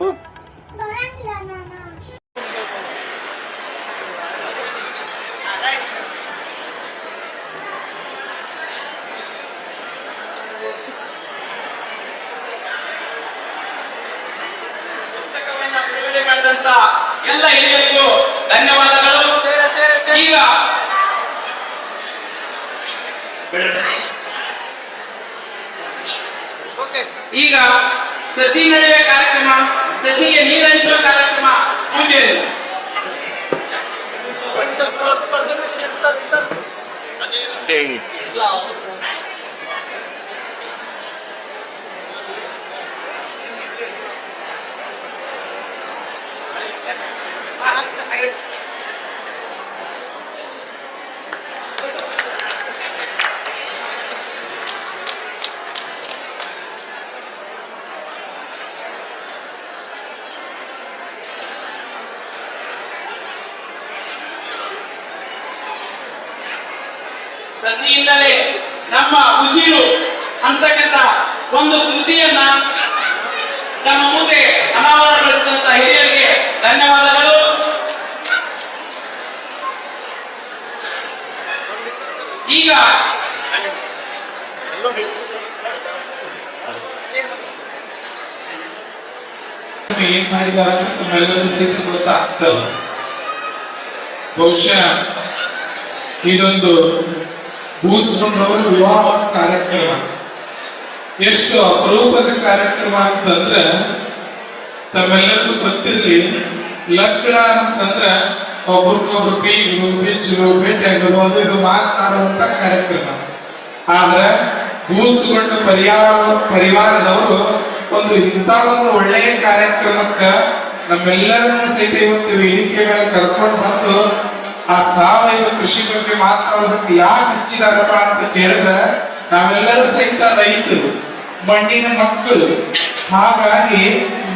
remember? ಸಸಿಯಿಂದಲೇ ನಮ್ಮ ಉಸಿರು ಅಂತಕ್ಕಂಥ ಒಂದು ಕೃತಿಯನ್ನ ನಮ್ಮ ಮುಂದೆ ಅನಾವರಣಗೊಳಿಸಿದಂತ ಹಿರಿಯರಿಗೆ ಧನ್ಯವಾದಗಳು. ಈಗ ಏನ್ ಮಾಡಿದಾರ ನಮ್ಮೆಲ್ಲರೂ ಸೇರಿ ಗೊತ್ತಾಗ್ತದೆ. ಬಹುಶಃ ಇದೊಂದು ಭೂಸ್ವಾಮಿರವರ ವಿವಾಹ ಕಾರ್ಯಕ್ರಮ. ಎಷ್ಟು ಅಪರೂಪದ ಕಾರ್ಯಕ್ರಮ ಅಂತಂದ್ರೆ, ತಮ್ಮೆಲ್ಲರಿಗೂ ಗೊತ್ತಿರಲಿ ಲಗ್ನ ಅಂತಂದ್ರ ಒಬ್ರಿಗೊಬ್ರು ಬೀಗರು ಬಿಚ್ಚರು ಭೇಟಿಯಾಗೋದು ಅದು ಇದು ಮಾತನಾಡುವಂತ ಕಾರ್ಯಕ್ರಮ. ಆದ್ರೆ ಭೂಸುಗೊಂಡ ಪರಿವಾರ ಪರಿವಾರದವರು ಒಂದು ಇಂಥ ಒಂದು ಒಳ್ಳೆಯ ಕಾರ್ಯಕ್ರಮಕ್ಕ ನಮ್ಮೆಲ್ಲರನ್ನು ಸೇರಿ ಇವತ್ತು ವೇದಿಕೆ ಮೇಲೆ ಕರ್ಕೊಂಡು ಬಂದು ಆ ಸಾವಯವ ಕೃಷಿ ಬಗ್ಗೆ ಮಾತನಾಡೋದಕ್ಕೆ ಯಾಕೆ ಹಚ್ಚಿದಾರಪ್ಪ ಅಂತ ಕೇಳಿದ್ರೆ ನಾವೆಲ್ಲರೂ ಸಹಿತ ರೈತರು, ಮಣ್ಣಿನ ಮಕ್ಕಳು, ಹಾಗಾಗಿ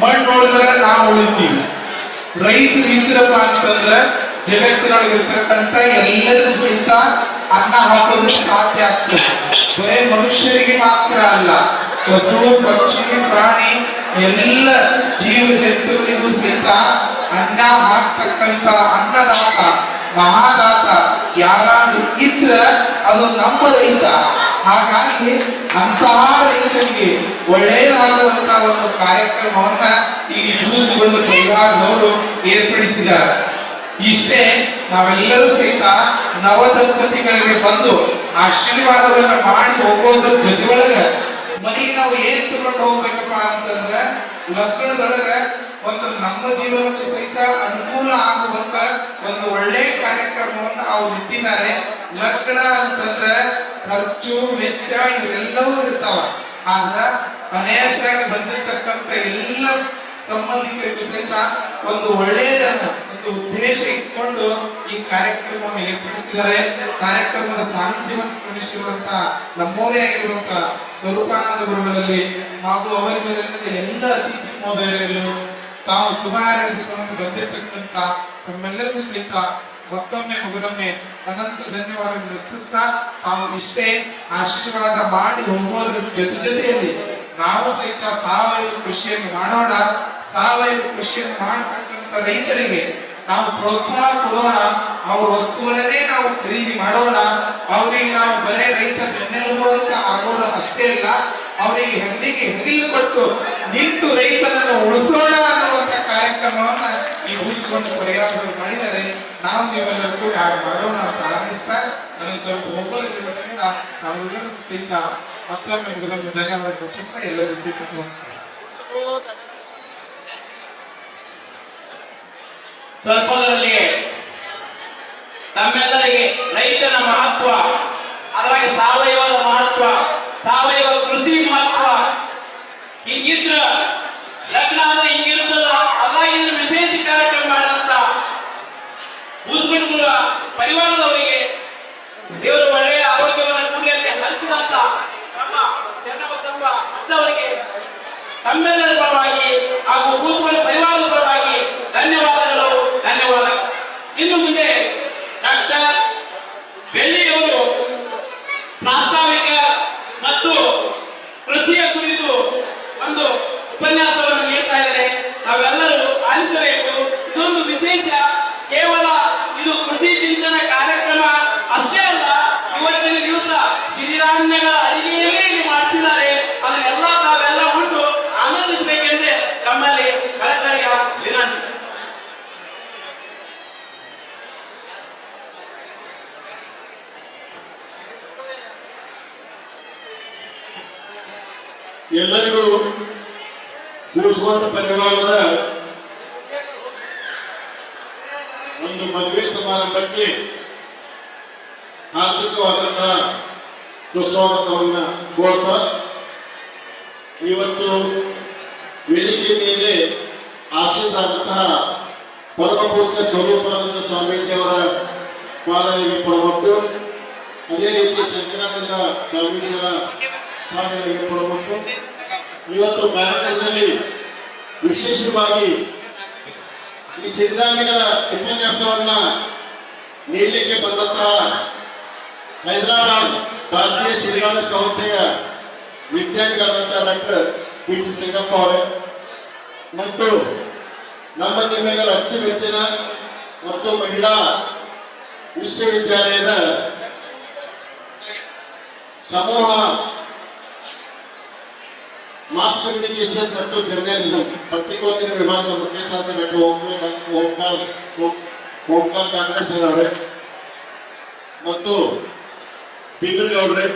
ಮಣ್ಣು ನಾವು ಉಳಿತೀವಿ. ರೈತರು ಇದ್ರಪ್ಪ ಅಂತಂದ್ರೆ ಜಗತ್ತಿನೊಳಗಿರ್ತಕ್ಕಂಥ ಎಲ್ಲರಿಗೂ ಸಹಿತ ಅನ್ನ ಹಾಕೋದು ಸಾಧ್ಯ ಆಗ್ತದೆ. ಬರೇ ಮನುಷ್ಯರಿಗೆ ಮಾತ್ರ ಅಲ್ಲ, ಪಶು, ಪಕ್ಷಿ, ಪ್ರಾಣಿ, ಎಲ್ಲ ಜೀವ ಜಂತುಗಳಿಗೂ ಸಹಿತ ಅನ್ನ ಹಾಕ್ತಕ್ಕಂಥ ಅನ್ನದಾತ ಮಹಾದಾತ ಯಾರಾದ್ರೂ ಇದ್ರ ಅದು ನಮ್ಮ ರೈತ. ಹಾಗಾಗಿ ಅಂತಹ ರೈತರಿಗೆ ಒಳ್ಳೆಯದಾಗುವಂತಹ ಒಂದು ಕಾರ್ಯಕ್ರಮವನ್ನ ಈ ಜ್ಯೂಸ್ ಬಂದು ಕೈಗಾರದವರು ಏರ್ಪಡಿಸಿದ್ದಾರೆ. ಇಷ್ಟೇ ನಾವೆಲ್ಲರೂ ಸಹಿತ ನವ ದಂಪತಿಗಳಿಗೆ ಬಂದು ಆಶೀರ್ವಾದವನ್ನು ಮಾಡಿ ಹೋಗೋದ್ರ ಜೊತೆಯೊಳಗ ಮನೆಗೆ ನಾವು ಏನ್ ತಗೊಂಡು ಹೋಗ್ಬೇಕಪ್ಪ ಅಂತಂದ್ರ, ಲಗ್ನದೊಳಗ ಒಂದು ನಮ್ಮ ಜೀವನಕ್ಕೂ ಸಹಿತ ಅನುಕೂಲ ಆಗುವಂತ ಒಂದು ಒಳ್ಳೆ ಕಾರ್ಯಕ್ರಮವನ್ನು ಅವ್ರು ಇಟ್ಟಿದ್ದಾರೆ. ಲಗ್ನ ಅಂತಂದ್ರ ಖರ್ಚು, ವೆಚ್ಚ ಇವೆಲ್ಲವೂ ಇರ್ತಾವ. ಆದ್ರ ಅನೇಕ ಬಂದಿರ್ತಕ್ಕಂಥ ಎಲ್ಲ ಸಂಬಂಧಿಕರಿಗೂ ಸಹಿತ ಒಂದು ಒಳ್ಳೆಯದನ್ನ, ಒಂದು ಉದ್ದೇಶ ಇಟ್ಕೊಂಡು ಈ ಕಾರ್ಯಕ್ರಮವನ್ನು ಏರ್ಪಡಿಸಿದ್ದಾರೆ ಕಾರ್ಯಕ್ರಮದ ಸಾನ್ನಿಧ್ಯವನ್ನು ಕಳಿಸಿರುವಂತ ನಮ್ಮೋದೇ ಆಗಿರುವಂತ ಸ್ವರೂಪಾನಂದ ಗುರುಗಳಲ್ಲಿ ಹಾಗೂ ಅವರ ಮೇಲೆ ಎಲ್ಲ ಅತಿಥಿ ಮಹೋದಯರಲ್ಲೂ ತಾವು ಶುಭ ಹಾರೈಸಿಕೊಂಡು ಬಂದಿರತಕ್ಕಂತ ನಮ್ಮೆಲ್ಲರಿಗೂ ಸಹಿತ ಮತ್ತೊಮ್ಮೆ ಮಗದೊಮ್ಮೆ ಅನಂತ ಧನ್ಯವಾದ ಅರ್ಪಿಸ್ತಾ ತಾವು ಇಷ್ಟೇ ಆಶೀರ್ವಾದ ಮಾಡಿ ಹೋಗೋದ್ರ ಜೊತೆ ಜೊತೆಯಲ್ಲಿ ನಾವು ಸಹಿತ ಸಾವಯವ ಕೃಷಿಯನ್ನು ಮಾಡೋಣ, ಸಾವಯವ ಕೃಷಿಯನ್ನು ಮಾಡತಕ್ಕಂತ ರೈತರಿಗೆ ನಾವು ಪ್ರೋತ್ಸಾಹ ಕೊಡೋಣ, ಅವ್ರ ವಸ್ತುಗಳನ್ನೇ ನಾವು ಖರೀದಿ ಮಾಡೋಣ. ಅವರಿಗೆ ನಾವು ಬರೇ ರೈತ ಬೆನ್ನೆಲುಬು ಅಂತ ಆಗೋದು ಅಷ್ಟೇ ಇಲ್ಲ ಅವರಿಗೆ ಹೆಗಲಿಗೆ ಹೆಗಲು ಕೊಟ್ಟು ನಿಂತು ರೈತನನ್ನು ಉಳಿಸೋಣ ಕಾರ್ಯಕ್ರಮವನ್ನ ಮಾಡಿದರೆ ನಾವು ನೀವೆಲ್ಲರೂ ಕೂಡ ಹಾಗೆ ಮಾಡೋಣ ಅಂತ ಸ್ವಲ್ಪ ಹೋಗೋದ್ರಿಂದ ನಾವೆಲ್ಲರೂ ಸಹಿತ ಮತ್ತೊಮ್ಮೆ ಮೊದಲೊಮ್ಮೆ ಧನ್ಯವಾದ ಗೊತ್ತಿಸ್ತಾ ಎಲ್ಲರೂ ಸಹಿತ ನಮಸ್ಕಾರ. ಸ್ವಲ್ಪದರಲ್ಲಿಯೇ ತಮ್ಮೆಲ್ಲರಿಗೆ ರೈತನ ಮಹತ್ವ, ಅದರಾಗಿ ಸಾವಯವದ ಮಹತ್ವ, ಸಾವಯವ ಕೃಷಿ ಮಹತ್ವ ಹಿಂಗಿದ್ರ ಲಗ್ನ ಅಂದ್ರೆ ಹಿಂಗಿರ್ತದ ಅದ್ರಾಗಿ ಇದ್ರ ವಿಶೇಷ ಕಾರ್ಯಕ್ರಮ ಮಾಡಿದಂತ ಭೂಸ್ಮಂಡುಗಳ ಪರಿವಾರದವರಿಗೆ ದೇವರು ಒಳ್ಳೆಯ ಆರೋಗ್ಯವನ್ನು ಕೂಡಿ ಅಂತ ಹಂಚಿದಂತ ನಮ್ಮ ಚೆನ್ನಬಸಪ್ಪ ಅತ್ತವರಿಗೆ ತಮ್ಮೆಲ್ಲರ ಪರವಾಗಿ ಹಾಗೂ ಭೂಸ್ಮಂಡ ಪರಿವಾರದ ಪರವಾಗಿ ಧನ್ಯವಾದಗಳು ಧನ್ಯವಾದಗಳು ಇನ್ನು ಮುಂದೆ ಡಾಕ್ಟರ್ ಬೆಳ್ಳಿಯವರು ಪ್ರಾಸ್ತಾವಿಕ ಮತ್ತು ಎಲ್ಲರಿಗೂ ಕೂಸುವಂತ ಪರಿವಾರದ ಒಂದು ಮದುವೆ ಸಮಾರಂಭಕ್ಕೆ ಆರ್ಥಿಕವಾದಂತಹ ಸುಸ್ವಾಗತವನ್ನ ಕೋರ್ತಾ ಇವತ್ತು ವೇದಿಕೆ ಮೇಲೆ ಆಶೀರ್ವಾದಂತಹ ಪರಮಪೂಜ್ಯ ಸ್ವರೂಪಾನಂದ ಸ್ವಾಮೀಜಿಯವರ ಪಾಲನೆಗೆ ಕೊಡಬೇಕು ಅದೇ ರೀತಿ ಶಂಕರಾನಂದ ಸ್ವಾಮೀಜಿಗಳ ಪಾಲನೆಗೆ ಕೊಡಬೇಕು ಇವತ್ತು ಕಾರ್ಯಕ್ರಮದಲ್ಲಿ ವಿಶೇಷವಾಗಿ ಈ ಸಿದ್ಧಾಂತಗಳ ಉಪನ್ಯಾಸವನ್ನ ನೀಡಲಿಕ್ಕೆ ಬಂದಂತಹ ಹೈದರಾಬಾದ್ ಭಾರತೀಯ ಸಿದ್ಧಾಂತ ಸಂಸ್ಥೆಯ ವಿಜ್ಞಾನಿಗಳಾದಂತಹ ಡಾಕ್ಟರ್ ಪಿ ಸಿ ಸಿಂಗಪ್ಪ ಅವರೇ. ಮತ್ತು ನಮ್ಮ ನಿಮ್ಮೆಲ್ಲರ ಅಚ್ಚುಮೆಚ್ಚಿನ ಮತ್ತು ಮಹಿಳಾ ವಿಶ್ವವಿದ್ಯಾಲಯದ ಸಮೂಹ ಮಾಸ್ ಕಮ್ಯುನಿಕೇಶನ್ ಮತ್ತು ಜರ್ನಲಿಸಂ. ಪತ್ರಿಕೋದ್ಯಮ ವಿಭಾಗದ ಮುಖ್ಯಸ್ಥರಾದ ಡಾಕ್ಟರ್ ಓಂಕಾರ ಓಂಕಾರ ಕಾಂಗ್ರೆಸ್ ಅವರೇ. ಮತ್ತು ಪಿಂಗಳಿ ಅವರೇ,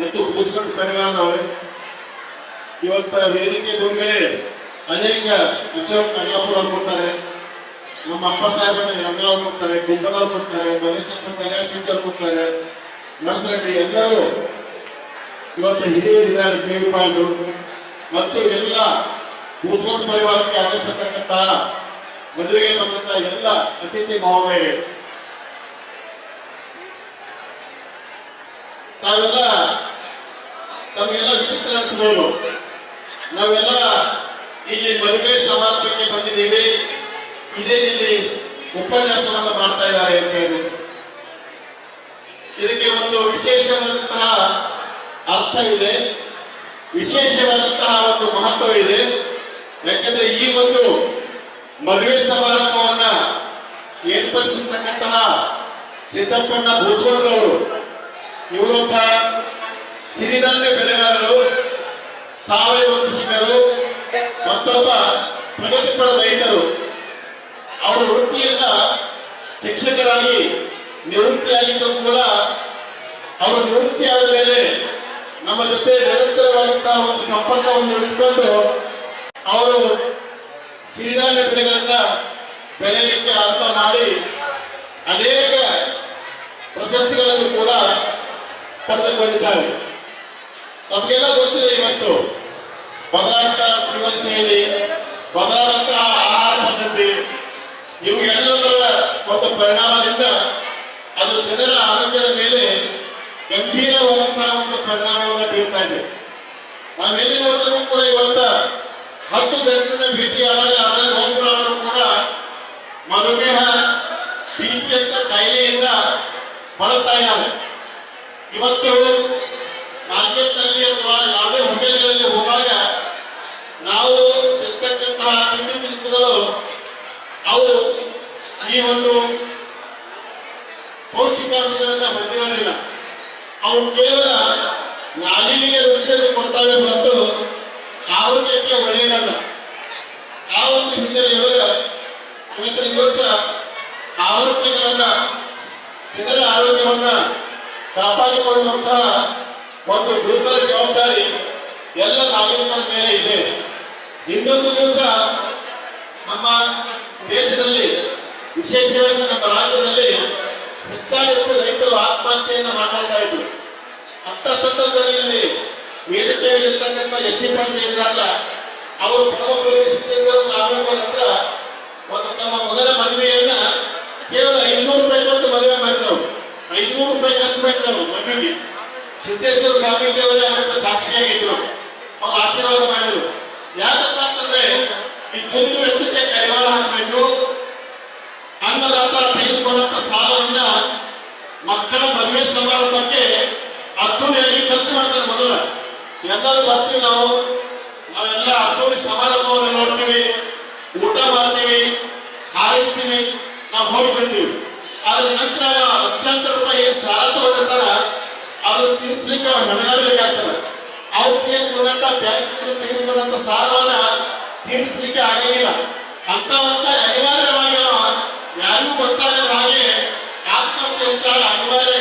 ಮತ್ತು ಕೂಸ್ಕಟ್ ಪರಿವಾರ ಅವರೇ. ಇವತ್ತ ವೇದಿಕೆ ಮೇಲೆ ಅನೇಕ ಅಶೋಕ್ ಕಳ್ಳಾಪುರ ಅವ್ರು ಕೊಡ್ತಾರೆ. ನಮ್ಮ ಅಪ್ಪ ಸಾಹೇಬ ರಂಗರಾವ್ ಕೊಡ್ತಾರೆ ಕುಂಕಲವ್ರು ಕೊಡ್ತಾರೆ ಮಲೇಶ್ ಕಲ್ಯಾಣ ಶೆಟ್ಟಿ ಅವ್ರು ಕೊಡ್ತಾರೆ. ನರ್ಸರೆಡ್ಡಿ ಎಲ್ಲರೂ ಇವತ್ತು ಹಿರಿಯರಿದ್ದಾರೆ ದೇವಿಪಾಳು ಮತ್ತು ಎಲ್ಲ ಕೂಸ್ಕೋಟ್ ಪರಿವಾರಕ್ಕೆ ಆಗಿರ್ತಕ್ಕಂಥ ಮದುವೆಗೆ ಬಂದಂತ ಎಲ್ಲ ಅತಿಥಿ ಮಹೋದಯ ತಾವೆಲ್ಲ ತಮಗೆಲ್ಲ ವಿಚಿತ್ರ ಅನಿಸ್ಬೋದು ನಾವೆಲ್ಲ ಇಲ್ಲಿ ಮದುವೆ ಸಮಾರಂಭಕ್ಕೆ ಬಂದಿದ್ದೀವಿ. ಇದೇ ಇಲ್ಲಿ ಉಪನ್ಯಾಸವನ್ನು ಮಾಡ್ತಾ ಇದ್ದಾರೆ ಅಂತ ಹೇಳಿ ಇದಕ್ಕೆ ಒಂದು ವಿಶೇಷವಾದಂತಹ ಅರ್ಥ ಇದೆ. ವಿಶೇಷವಾದಂತಹ ಒಂದು ಮಹತ್ವ ಇದೆ. ಯಾಕಂದ್ರೆ ಈ ಒಂದು ಮದುವೆ ಸಮಾರಂಭವನ್ನ ಏರ್ಪಡಿಸಿರ್ತಕ್ಕಂತಹ ಸಿದ್ದಪ್ಪಣ್ಣ ಅವರು ಇವರೊಬ್ಬ ಸಿರಿಧಾನ್ಯ ಬೆಳೆಗಾರರು, ಸಾವಯವ ಕೃಷಿಕರು, ಮತ್ತೊಬ್ಬ ಪ್ರಗತಿಪರ ರೈತರು. ಅವರ ವೃತ್ತಿಯಿಂದ ಶಿಕ್ಷಕರಾಗಿ ನಿವೃತ್ತಿಯಾಗಿದ್ದರೂ ಕೂಡ, ಅವರು ನಿವೃತ್ತಿ ಆದ ಮೇಲೆ ನಮ್ಮ ಜೊತೆ ನಿರಂತರವಾದಂತಹ ಒಂದು ಸಂಪರ್ಕವನ್ನು ಇಟ್ಕೊಂಡು ಅವರು ಸಿರಿಧಾನ್ಯ ಬೆಳೆಗಳನ್ನ ಬೆಳೆಯಲಿಕ್ಕೆ ಆರಂಭ ಮಾಡಿ ಅನೇಕ ಪ್ರಶಸ್ತಿಗಳನ್ನು ಕೂಡ ಪಡೆದುಕೊಂಡಿದ್ದಾರೆ ನಮಗೆಲ್ಲ ಗೊತ್ತಿದೆ ಇವತ್ತು. ಬದಲಾದಂತಹ ಜೀವನ ಶೈಲಿ ಬದಲಾದಂತಹ ಆಹಾರ ಪದ್ಧತಿ, ಇವುಗಳೆಲ್ಲದರ ಒಂದು ಪರಿಣಾಮದಿಂದ ಅದು ಜನರ ಆರೋಗ್ಯದ ಮೇಲೆ ಗಂಭೀರವಾದಂತಹ ಪರಿಣಾಮವನ್ನು ಬೀರ್ತಾ ಇದೆ. ನಾವೆಲ್ಲಿ ನೋಡಿದ್ರು ಕೂಡ ಇವತ್ತ ಹತ್ತು ಜನರನ್ನ ಭೇಟಿಯಾದಾಗ ಅದರಲ್ಲಿ ಒಬ್ಬರಾದರೂ ಕೂಡ ಮಧುಮೇಹ ಬಿಪಿ ಅಂತ ಕಾಯಿಲೆಯಿಂದ ಬಳಲ್ತಾ ಇದ್ದಾರೆ. ಇವತ್ತು ಮಾರ್ಕೆಟ್ನಲ್ಲಿ ಅಥವಾ ಯಾವುದೇ ಹೋಟೆಲ್ಗಳಲ್ಲಿ ಹೋದಾಗ ನಾವು ತಿಂತಕ್ಕಂತಹ ತಿಂಡಿ ತಿನಿಸುಗಳು, ಅವು ಈ ಒಂದು ಪೌಷ್ಟಿಕಾಂಶಗಳನ್ನ ಹೊಂದಿರೋದಿಲ್ಲ. ಅವು ಕೇವಲ ನಾಲಿಗೆಗೆ ರುಚಿಯನ್ನು ಕೊಡ್ತಾವೆ ಹೊರತು ಆರೋಗ್ಯಕ್ಕೆ ಒಳ್ಳೆಯದಲ್ಲ. ಆ ಒಂದು ಹಿನ್ನೆಲೆಯೊಳಗ ಇವತ್ತಿನ ದಿವಸ ಆರೋಗ್ಯಗಳನ್ನ ಇದರ ಆರೋಗ್ಯವನ್ನ ಕಾಪಾಡಿಕೊಳ್ಳುವಂತಹ ಒಂದು ಗುರುತರ ಜವಾಬ್ದಾರಿ ಎಲ್ಲ ನಾಗರಿಕರ ಮೇಲೆ ಇದೆ. ಇನ್ನೊಂದು ದಿವಸ ನಮ್ಮ ದೇಶದಲ್ಲಿ, ವಿಶೇಷವಾಗಿ ನಮ್ಮ ರಾಜ್ಯದಲ್ಲಿ ಹೆಚ್ಚಾಗಿ ರೈತರು ಆತ್ಮಹತ್ಯೆಯನ್ನು ಮಾಡ್ಕೊಳ್ತಾ ಇದ್ರು. ಅಂತ ಸಂದರ್ಭದಲ್ಲಿ ವೇದಿಕೆಯಲ್ಲಿರ್ತಕ್ಕಂಥ ಎಸ್ ಟಿ ಪಾಟೀಲ್ ಇದ್ದಾಗ ಅವರು ಪ್ರಮುಖ ಪ್ರವೇಶಿಸಿದ ಸ್ವಾಮಿಗಳ ಹತ್ರ ಒಂದು ತಮ್ಮ ಮೊದಲ ಮದುವೆಯನ್ನ ಕೇವಲ ಐನೂರು ರೂಪಾಯಿ ಕೊಟ್ಟು ಮದುವೆ ಮಾಡಿದ್ರು. ಐನೂರು ರೂಪಾಯಿ ಖರ್ಚು ಮಾಡಿದ್ರು ಮದುವೆಗೆ. ಸಿದ್ದೇಶ್ವರ ಸ್ವಾಮೀಜಿ ಅವರೇ ಸಾಕ್ಷಿಯಾಗಿದ್ರು. ಅವ್ರು ಆಶೀರ್ವಾದ ಮಾಡಿದ್ರು. ಯಾಕಪ್ಪ ಅಂತಂದ್ರೆ, ಈ ಕುಂದು ವೆಚ್ಚಕ್ಕೆ ಕಡಿವಾಣ ಹಾಕಬೇಕು ಅನ್ನದಾತ ತೆಗೆದುಕೊಂಡಂತ ಸಾಲವನ್ನ ಮಕ್ಕಳ ಮದುವೆ ಸಮಾರಂಭಕ್ಕೆ ಅದ್ದೂರಿಯಾಗಿ ಖರ್ಚು ಮಾಡ್ತಾರೆ ಮೊದಲ ಎಲ್ಲರೂ ಬರ್ತೀವಿ ನಾವು. ನಾವೆಲ್ಲ ಅದ್ದೂರಿ ಸಮಾರಂಭವನ್ನು ನೋಡ್ತೀವಿ, ಊಟ ಮಾಡ್ತೀವಿ, ಹಾರೈಸ್ತೀವಿ, ನಾವು ಹೋಗ್ಬಿಡ್ತೀವಿ ಅದ್ರ ನಂತರ ಲಕ್ಷಾಂತರ ರೂಪಾಯಿ ಸಾಲ ತಗೊಂಡಿರ್ತಾರ ಅದನ್ನ ತೀರ್ಸ್ಲಿಕ್ಕೆ ಹೊಣಗಾಡ್ಬೇಕಾಗ್ತದೆ ಅವ್ರಿಗೆ ಕೊಡಂತ ಬ್ಯಾಂಕ್ ತೆಗೆದುಕೊಂಡಂತ ಸಾಲವನ್ನ ತೀರಿಸಲಿಕ್ಕೆ ಆಗಂಗಿಲ್ಲ. ಅಂತವಂತ ಅನಿವಾರ್ಯವಾಗಿ ಅವ ಯಾರಿಗೂ ಗೊತ್ತಾಗದ ಹಾಗೆ ಆತ್ಮಹತ್ಯೆ ಅಂತ ಅನಿವಾರ್ಯ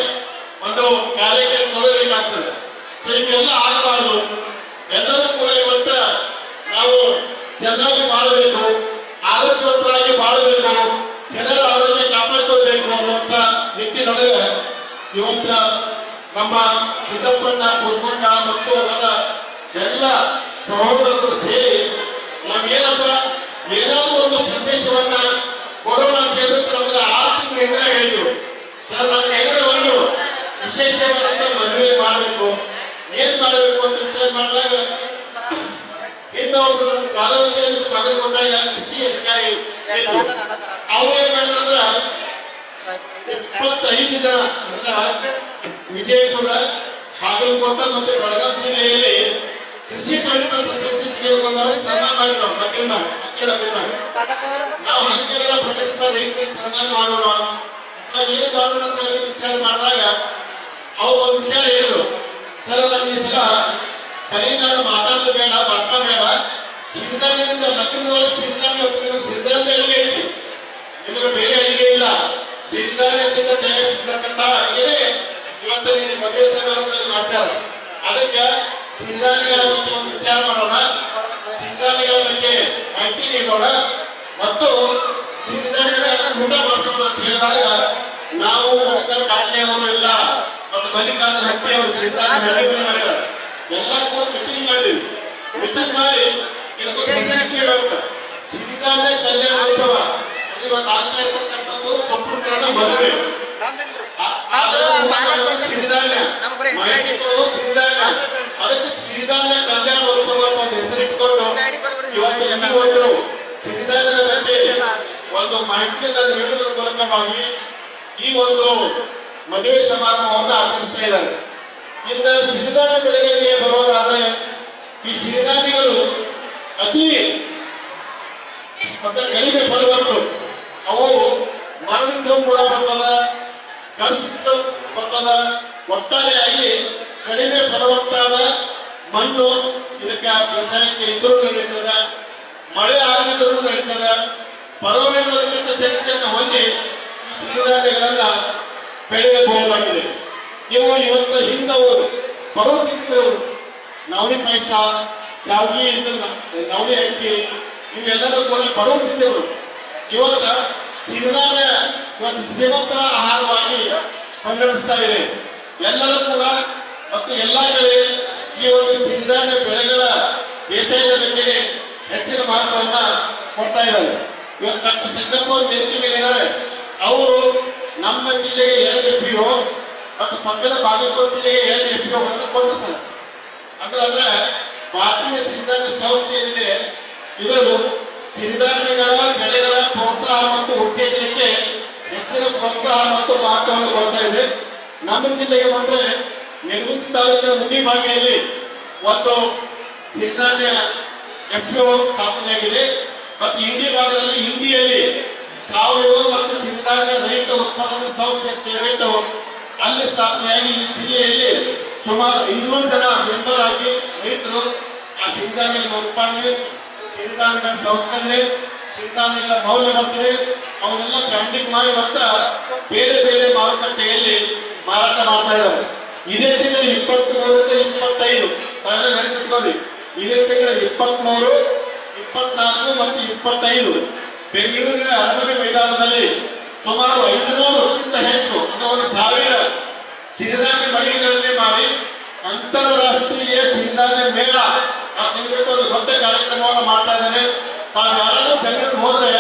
ಒಂದು ಕಾರ್ಯಕ್ಕೆ ತೊಡಗಬೇಕಾಗ್ತದೆ ಸೊ ಇವೆಲ್ಲ ಆಗಬಾರ್ದು ಎಲ್ಲರೂ ಕೂಡ ಇವತ್ತ ನಾವು ಚೆನ್ನಾಗಿ ಬಾಳಬೇಕು ಆರೋಗ್ಯವಂತರಾಗಿ ಬಾಳಬೇಕು ಜನರ ಆರೋಗ್ಯ ಕಾಪಾಡ್ಕೊಳ್ಬೇಕು ಅನ್ನುವಂತ ನಿಟ್ಟಿನೊಳಗೆ ಇವತ್ತ ನಮ್ಮ ಸಿದ್ದಪ್ಪಣ್ಣ ಕುಸ್ಕೊಂಡ ಮತ್ತು ಅವರ ಎಲ್ಲ ಸಹೋದರರು ಸೇರಿ ನಾವೇನಪ್ಪ ಏನಾದ್ರೂ ಒಂದು ಸಂದೇಶವನ್ನ ಕೊಡೋಣ ಅಂತ ಹೇಳ್ಬಿಟ್ಟು ನಮ್ಗೆ ಆರು ತಿಂಗಳಿಂದ ಹೇಳಿದ್ರು ಸರ್ ನಾನು ಏನಾದ್ರು ಒಂದು ವಿಶೇಷವಾದಂತ ಮದುವೆ ಮಾಡಬೇಕು ಏನ್ ಮಾಡಬೇಕು ಅಂತ ವಿಚಾರ ಮಾಡಿದಾಗ ಒಬ್ರು ನಮ್ಮ ಸ್ವಾತಂತ್ರ್ಯ ತೆಗೆದುಕೊಂಡಾಗ ಕೃಷಿ ಅಧಿಕಾರಿ. ಅವ್ರು ಏನ್ ಮಾಡಿದ್ರ ಇಪ್ಪತ್ತೈದು ಜನ ಅಂದ್ರೆ ವಿಜಯಪುರ ಬಾಗಲಕೋಟ ಮತ್ತೆ ಬೆಳಗಾವಿ ಜಿಲ್ಲೆಯಲ್ಲಿ ಕೃಷಿ ಪಂಡಿತ ಪ್ರಶಸ್ತಿ ತೆಗೆದುಕೊಂಡವರು ಸನ್ಮಾನ ಮಾಡಿದ್ರು. ಮಕ್ಕಳಿಂದ ಮಕ್ಕಳಿಂದ ನಾವು ಹಂಗೆಲ್ಲ ಪ್ರತಿನಿಧಿತ ರೈತರಿಗೆ ಸನ್ಮಾನ ಮಾಡೋಣ. ಅಥವಾ ಏನ್ ಮಾಡೋಣ ಅಂತ ಹೇಳಿ ವಿಚಾರ ಮಾಡಿದಾಗ ಅವ್ರು ಒಂದು ವಿಚಾರ ಹೇಳಿದ್ರು. ಸರ್ ನಮ್ಮ ಈ ಸಲ ಬರೀ ನಾನು ಮಾತಾಡೋದು ಬೇಡ, ಬರ್ತಾ ಬೇಡ. ಸಿರಿಧಾನ್ಯದಿಂದ ಮಕ್ಕಳ ಸಿದ್ಧಾಂತ ಸಿರಿಧಾನ್ಯ ಅಡಿಗೆ ನಿಮಗೆ ಬೇರೆ ಅಡಿಗೆ ಇಲ್ಲ. ಸಿರಿಧಾನ್ಯದಿಂದ ತಯಾರಿಸಿರ್ತಕ್ಕಂಥ ಹಾಗೆಯೇ ಇವತ್ತು ಈ ಮದುವೆ ಸಮಾರಂಭದಲ್ಲಿ ಮಾಡ್ತಾರೆ. ಅದಕ್ಕೆ ಸಿರಿಧಾನ್ಯಗಳ ಬಗ್ಗೆ ಒಂದು ವಿಚಾರ ಮಾಡೋಣ. ಸಿರಿಧಾನ್ಯಗಳ ಬಗ್ಗೆ ಮಾಹಿತಿ ನೀಡೋಣ. ಮತ್ತು ಸಿರಿಧಾನ್ಯದ ಊಟ ಮಾಡಿಸೋಣ ಅಂತ ಹೇಳಿದಾಗ ನಾವು ಎಲ್ಲ ಇಲ್ಲ ಮತ್ತು ಮಲ್ಲಿಕಾರ್ಜುನ ಹಟ್ಟಿ ಅವರು ಮಾಡಿದ್ದಾರೆ ಎಲ್ಲ ಮೀಟಿಂಗ್ ಮಾಡಿದ್ವಿ ಮೀಟಿಂಗ್ ಮಾಡಿ ಇದಕ್ಕೊಂದು ಕಲ್ಯಾಣ ಉತ್ಸವ. ಇವತ್ತು ಆಗ್ತಾ ಇರ್ತಕ್ಕಂಥದ್ದು ಮದುವೆ ಸಿರಿಧಾನ್ಯ. ಅಂತ ಒಂದು ಹೆಸರಿಟ್ಕೊಂಡು ಇವತ್ತು ಈ ಒಂದು ಸಿರಿಧಾನ್ಯದ ಬಗ್ಗೆ ಒಂದು ಮಾಹಿತಿಯನ್ನು ನೀಡುವುದರ ಮೂಲಕವಾಗಿ ಈ ಒಂದು ಮದುವೆ ಸಮಾರಂಭವನ್ನು ಆಚರಿಸ್ತಾ ಇದ್ದಾರೆ. ಇನ್ನು ಸಿರಿಧಾನ್ಯ ಬೆಳೆಗಳಿಗೆ ಬರೋದಾದ್ರೆ ಈ ಸಿರಿಧಾನ್ಯಗಳು ಅತಿ ಮತ್ತೆ ಕಡಿಮೆ ಫಲವತ್ತು ಅವು ಮರಳಿಂದ ಕೂಡ ಬರ್ತದ ಕಲಸಿಟ್ಟು ಬರ್ತದ ಒಟ್ಟಾರೆಯಾಗಿ ಕಡಿಮೆ ಫಲವತ್ತಾದ ಮಣ್ಣು ಇದಕ್ಕೆ ಬೇಸಾಯಕ್ಕೆ ಇದ್ರೂ ನಡೀತದ, ಮಳೆ ಆಗದಿದ್ದರೂ ನಡೀತದ ಪರವಾಗಿರೋದಕ್ಕಿಂತ ಶಕ್ತಿಯನ್ನು ಹೊಂದಿ ಈ ಸಿರಿಧಾನ್ಯಗಳನ್ನ ಬೆಳೆಯಬಹುದಾಗಿದೆ. ನೀವು ಇವತ್ತು ಹಿಂದವರು ಬರೋದಿದ್ರು ನವಣಿ ಪಾಯಸ ಶಾವಿಗೆ ನವಣಿ ಅಕ್ಕಿ ಇವೆಲ್ಲರೂ ಕೂಡ ಬರೋದಿದ್ದರು ಇವತ್ತ ಸಿರಿಧಾನ್ಯ ಇವತ್ತು ಶ್ರೀಮಂತರ ಆಹಾರವಾಗಿ ಪರಿಗಣಿಸ್ತಾ ಇದೆ. ಎಲ್ಲರೂ ಕೂಡ ಮತ್ತು ಎಲ್ಲ ಕಡೆ ಈ ಒಂದು ಸಿರಿಧಾನ್ಯ ಬೆಳೆಗಳ ಬೇಸಾಯದ ಬಗ್ಗೆ ಹೆಚ್ಚಿನ ಮಹತ್ವವನ್ನ ಕೊಡ್ತಾ ಇದ್ದಾರೆ. ಇವತ್ತು ಡಾಕ್ಟರ್ ಸಿದ್ದಪ್ಪ ಅವರು ವೇದಿಕೆ ಮೇಲೆ ಇದ್ದಾರೆ ಅವರು ನಮ್ಮ ಜಿಲ್ಲೆಗೆ ಎರಡು ಎಫ್ ಮತ್ತು ಪಕ್ಕದ ಬಾಗಲಕೋಟೆ ಜಿಲ್ಲೆಗೆ ಎರಡು ಎಫ್ ಕೊಟ್ಟರು ಸರ್ ಅಂದ್ರೆ ಅಂದ್ರೆ ಭಾರತೀಯ ಸಿರಿಧಾನ್ಯ ಸೌಖ್ಯ ಏನಿದೆ ಇದನ್ನು ಸಿರಿಧಾನ್ಯಗಳ ಪ್ರೋತ್ಸಾಹ ಮತ್ತು ಮಹತ್ವವನ್ನು ಕೊಡ್ತಾ ಇದೆ. ನಮ್ಮ ಜಿಲ್ಲೆಗೆ ಬಂದ್ರೆ ನಿವೃತ್ತಿ ತಾಲೂಕಿನ ಮುಡಿ ಭಾಗಿಯಲ್ಲಿ ಒಂದು ಸಿರಿಧಾನ್ಯ ಎಫ್ಒ ಸ್ಥಾಪನೆಯಾಗಿದೆ. ಮತ್ತು ಇಂಡಿ ಭಾಗದಲ್ಲಿ ಹಿಂದಿಯಲ್ಲಿ ಸಾವಯವ ಮತ್ತು ಸಿರಿಧಾನ್ಯ ರೈತ ಉತ್ಪಾದನಾ ಸಂಸ್ಥೆ ಅಂತ ಅಲ್ಲಿ ಸ್ಥಾಪನೆಯಾಗಿ ಈ ಜಿಲ್ಲೆಯಲ್ಲಿ ಸುಮಾರು ಇನ್ನೂರು ಜನ ಮೆಂಬರ್ ಆಗಿ ರೈತರು ಆ ಸಿರಿಧಾನ್ಯ ಉತ್ಪಾದನೆ ಸಿರಿಧಾನ್ಯಗಳ ಸಂಸ್ಕರಣೆ ಸಿರಿಧಾನ್ಯಗಳ ಮೌಲ್ಯವರ್ಧನೆ ಅವನ್ನೆಲ್ಲ ಬ್ರ್ಯಾಂಡಿಂಗ್ ಮಾಡಿ ಮತ್ತ ಬೇರೆ ಬೇರೆ ಮಾರುಕಟ್ಟೆಯಲ್ಲಿ ಮಾರಾಟ ಮಾಡ್ತಾ ಇದ್ದಾರೆ. ಇದೇ ತಿಂಗಳ ಇಪ್ಪತ್ಮೂರರಿಂದ ಇಪ್ಪತ್ತೈದು. ತಾನೇ ನೆನಪಿಟ್ಕೊಳ್ಳಿ. ಇದೇ ತಿಂಗಳ ಇಪ್ಪತ್ಮೂರು, ಇಪ್ಪತ್ನಾಲ್ಕು ಮತ್ತು ಇಪ್ಪತ್ತೈದು. ಬೆಂಗಳೂರಿನ ಅರಮನೆ ಮೈದಾನದಲ್ಲಿ ಸುಮಾರು ಐದುನೂರಕ್ಕಿಂತ ಹೆಚ್ಚು ಅಥವಾ ಒಂದು ಸಾವಿರ ಸಿರಿಧಾನ್ಯ ಮಳಿಗೆಗಳನ್ನೇ ಮಾಡಿ ಅಂತಾರಾಷ್ಟ್ರೀಯ ಸಿರಿಧಾನ್ಯ ಮೇಳ. ಆ ಹೇಳ್ಬಿಟ್ಟು ಒಂದು ದೊಡ್ಡ ಕಾರ್ಯಕ್ರಮವನ್ನು ಮಾಡ್ತಾ ಇದ್ದಾರೆ ತಾವು ಯಾರಾದ್ರೂ ಬೆಂಗಳೂರು ಹೋದ್ರೆ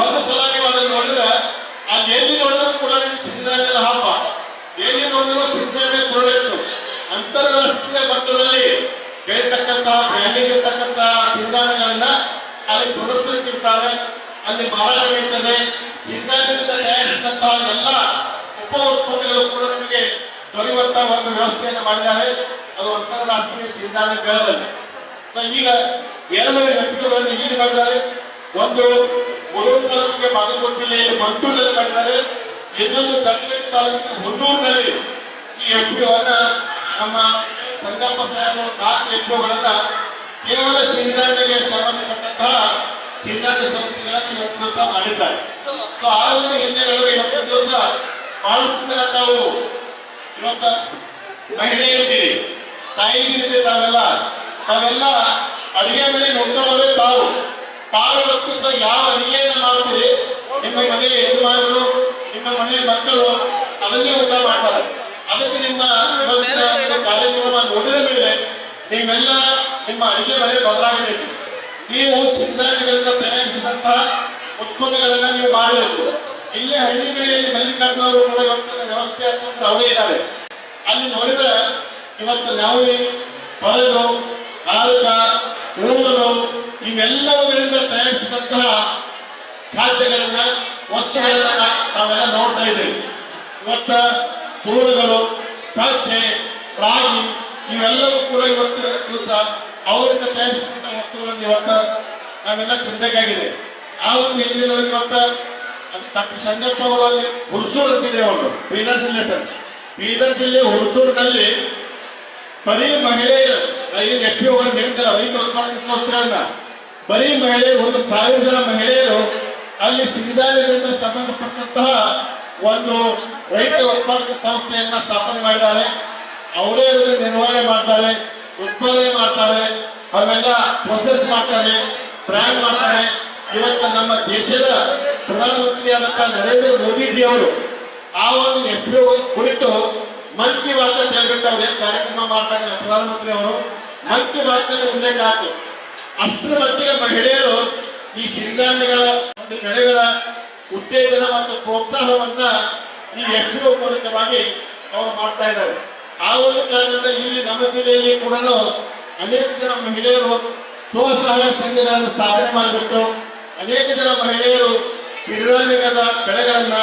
ಒಂದು ಸಲ ನೀವು ಅದನ್ನು ನೋಡಿದ್ರೆ ಅಲ್ಲಿ ಎಲ್ಲಿ ನೋಡಿದ್ರು ಕೂಡ ಸಿರಿಧಾನ್ಯದ ಹಬ್ಬ. ಎಲ್ಲಿ ನೋಡಿದ್ರು ಸಿರಿಧಾನ್ಯ ಕುರುಳಿಟ್ಟು ಅಂತಾರಾಷ್ಟ್ರೀಯ ಮಟ್ಟದಲ್ಲಿ ಬೆಳೀತಕ್ಕಂತಹ ಬ್ರ್ಯಾಂಡಿಂಗ್ ಇರ್ತಕ್ಕಂತಹ ಸಿರಿಧಾನ್ಯಗಳನ್ನ ಅಲ್ಲಿ ಪ್ರದರ್ಶನಕ್ಕಿರ್ತಾರೆ ಅಲ್ಲಿ ಮಾರಾಟ ನಡೀತದೆ. ಸಿದ್ಧಾಂತದಿಂದ ತಯಾರಿಸಿದಂತಹ ಎಲ್ಲ ಉಪ ಉತ್ಪನ್ನಗಳು ಕೂಡ ನಿಮಗೆ ದೊರೆಯುವಂತಹ ಒಂದು ವ್ಯವಸ್ಥೆಯನ್ನು ಮಾಡಿದ್ದಾರೆ. ಅದು ಅಂತಾರಾಷ್ಟ್ರೀಯ ಸಿದ್ಧಾಂತ ಈಗ ಎರಡು ವ್ಯಕ್ತಿಗಳನ್ನು ಇಲ್ಲಿ ಮಾಡಿದ್ದಾರೆ. ಒಂದು ತಾಲೂಕಿಗೆ ಬಾಗಲಕೋಟೆ ಜಿಲ್ಲೆಯಲ್ಲಿ ಮಂಟೂರಿನಲ್ಲಿ ಮಾಡಿದ್ದಾರೆ ಇನ್ನೊಂದು ಚನ್ನಗಿರಿ ತಾಲೂಕಿನ ಹುಲ್ಲೂರಿನಲ್ಲಿ ಈ ಎಫ್ ನಮ್ಮ ಸಂಗಪ್ಪ ಸಾಹೇಬರು ನಾಲ್ಕು ಕೇವಲ ಸಿರಿಧಾನ್ಯಗೆ ಸಂಬಂಧಪಟ್ಟಂತಹ ಸಿರಿಧಾನ್ಯ ಸಂಸ್ಥೆಗಳನ್ನು ಇವತ್ತು ದಿವಸ ಮಾಡಿದ್ದಾರೆ. ಸೊ ಆ ಒಂದು ಹಿನ್ನೆಲೆಗಳು ಇವತ್ತು ದಿವಸ ಮಾಡುತ್ತಿದ್ದರೆ ತಾವು ಇವತ್ತ ಮಹಿಳೆ ತಾಯಿಗಿರಿದೆ ತಾವೆಲ್ಲ. ನಾವೆಲ್ಲ ಅಡಿಗೆ ಮೇಲೆ ನೋಡ್ಕೊಳ್ಳೋರೆ ತಾವು. ತಾವು ಸಹ ಯಾವ ಅಡಿಗೆಯನ್ನು ಮಾಡ್ತೀರಿ? ನಿಮ್ಮ ಮನೆ ಯಜಮಾನರು, ನಿಮ್ಮ ಮನೆ ಮಕ್ಕಳು ಅದನ್ನೇ ಊಟ ಮಾಡ್ತಾರೆ. ಅದಕ್ಕೆ ನಿಮ್ಮ ಕಾರ್ಯಕ್ರಮ ನೋಡಿದ ಮೇಲೆ ನೀವೆಲ್ಲ ನಿಮ್ಮ ಅಡಿಗೆ ಮನೆ ಬದಲಾಗಬೇಕು. ನೀವು ಸಿದ್ಧಾಂತಗಳಿಂದ ತಯಾರಿಸಿದಂತಹ ಉತ್ಪನ್ನಗಳನ್ನ ನೀವು ಮಾಡಬೇಕು. ಇಲ್ಲೇ ಹಳ್ಳಿಗಳಲ್ಲಿ ಮಲ್ಲಿಕಾರ್ಜುನವರು ಕೂಡ ಇವತ್ತಿನ ವ್ಯವಸ್ಥೆ ಅಂತಂದ್ರೆ ಅವರೇ ಇದ್ದಾರೆ. ಅಲ್ಲಿ ನೋಡಿದ್ರೆ ಇವತ್ತು ನಾವು ಪರಲು ಹಾರಕ ಹೂಗಳು ಇವೆಲ್ಲವುಗಳಿಂದ ತಯಾರಿಸಿದಂತಹ ಖಾದ್ಯಗಳನ್ನ, ವಸ್ತುಗಳನ್ನ ನಾವೆಲ್ಲ ನೋಡ್ತಾ ಇದ್ದೀವಿ. ಇವತ್ತ ಚೂರುಗಳು ಸಜ್ಜೆ ರಾಗಿ, ಇವೆಲ್ಲವೂ ಕೂಡ ಇವತ್ತು ದಿವಸ ಅವರಿಂದ ತಯಾರಿಸಿದಂತ ವಸ್ತುಗಳನ್ನು ಇವತ್ತ ನಾವೆಲ್ಲ ತಿನ್ಬೇಕಾಗಿದೆ. ಆ ಒಂದು ಹಿನ್ನೆಲೆಯಲ್ಲಿ ಇವತ್ತ? ಡಾಕ್ಟರ್ ಸಂಜಪ್ಪ ಅವರು ಅಲ್ಲಿ ಹುರ್ಸೂರು ಅಂತಿದ್ರೆ ಅವರು ಬೀದರ್ ಜಿಲ್ಲೆ ಸರ್. ಬೀದರ್ ಜಿಲ್ಲೆ ಹುರ್ಸೂರಿನಲ್ಲಿ ಬರೀ ಮಹಿಳೆಯರು ಐದು ಎಫ್ ಒಳಗೆ ನೀಡಿದ್ದಾರೆ ರೈತ ಉತ್ಪಾದಕ ಸಂಸ್ಥೆಗಳನ್ನ ಬರೀ ಮಹಿಳೆ, ಒಂದು ಸಾವಿರ ಜನ ಮಹಿಳೆಯರು ಅಲ್ಲಿ ಸಿರಿಧಾನ್ಯದಿಂದ ಸಂಬಂಧಪಟ್ಟಂತಹ ಒಂದು ರೈತ ಉತ್ಪಾದಕ ಸಂಸ್ಥೆಯನ್ನ ಸ್ಥಾಪನೆ ಮಾಡಿದ್ದಾರೆ. ಅವರೇ ಅದನ್ನು ನಿರ್ವಹಣೆ ಮಾಡ್ತಾರೆ, ಉತ್ಪಾದನೆ ಮಾಡ್ತಾರೆ, ಅವೆಲ್ಲ ಪ್ರೊಸೆಸ್ ಮಾಡ್ತಾರೆ ಬ್ರ್ಯಾಂಡ್ ಮಾಡ್ತಾರೆ. ಇವತ್ತು ನಮ್ಮ ದೇಶದ ಪ್ರಧಾನಮಂತ್ರಿಯಾದಂತಹ ನರೇಂದ್ರ ಮೋದಿಜಿ ಅವರು ಆ ಒಂದು ಎಫ್ ಕುರಿತು ಮನ್ ಕಿ ಬಾತ್ ಅಂತ ಹೇಳ್ಬಿಟ್ಟು ಕಾರ್ಯಕ್ರಮ ಮಾಡ್ತಾರೆ ಪ್ರಧಾನಮಂತ್ರಿ ಅವರು? ಮನ್ ಕಿ ಬಾತ್ ಉಲ್ಲೇಖ ಆಯ್ತು ಅಷ್ಟರ ಮಟ್ಟಿಗೆ ಮಹಿಳೆಯರು ಈ ಸಿರಿಧಾನ್ಯಗಳ, ಒಂದು ಬೆಳೆಗಳ ಉತ್ತೇಜನ ಮತ್ತು ಪ್ರೋತ್ಸಾಹವನ್ನ ಈ ಎಫ್ ಮೂಲಕವಾಗಿ ಅವರು ಮಾಡ್ತಾ ಇದ್ದಾರೆ. ಆ ಒಂದು ಕಾರಣದಿಂದ ಇಲ್ಲಿ ನಮ್ಮ ಜಿಲ್ಲೆಯಲ್ಲಿ ಕೂಡ ಅನೇಕ ಜನ ಮಹಿಳೆಯರು ಸ್ವಸಹಾಯ ಸಂಘಗಳನ್ನು ಸ್ಥಾಪನೆ ಮಾಡಿಬಿಟ್ಟು ಅನೇಕ ಜನ ಮಹಿಳೆಯರು ಸಿರಿಧಾನ್ಯಗಳ ಬೆಳೆಗಳನ್ನ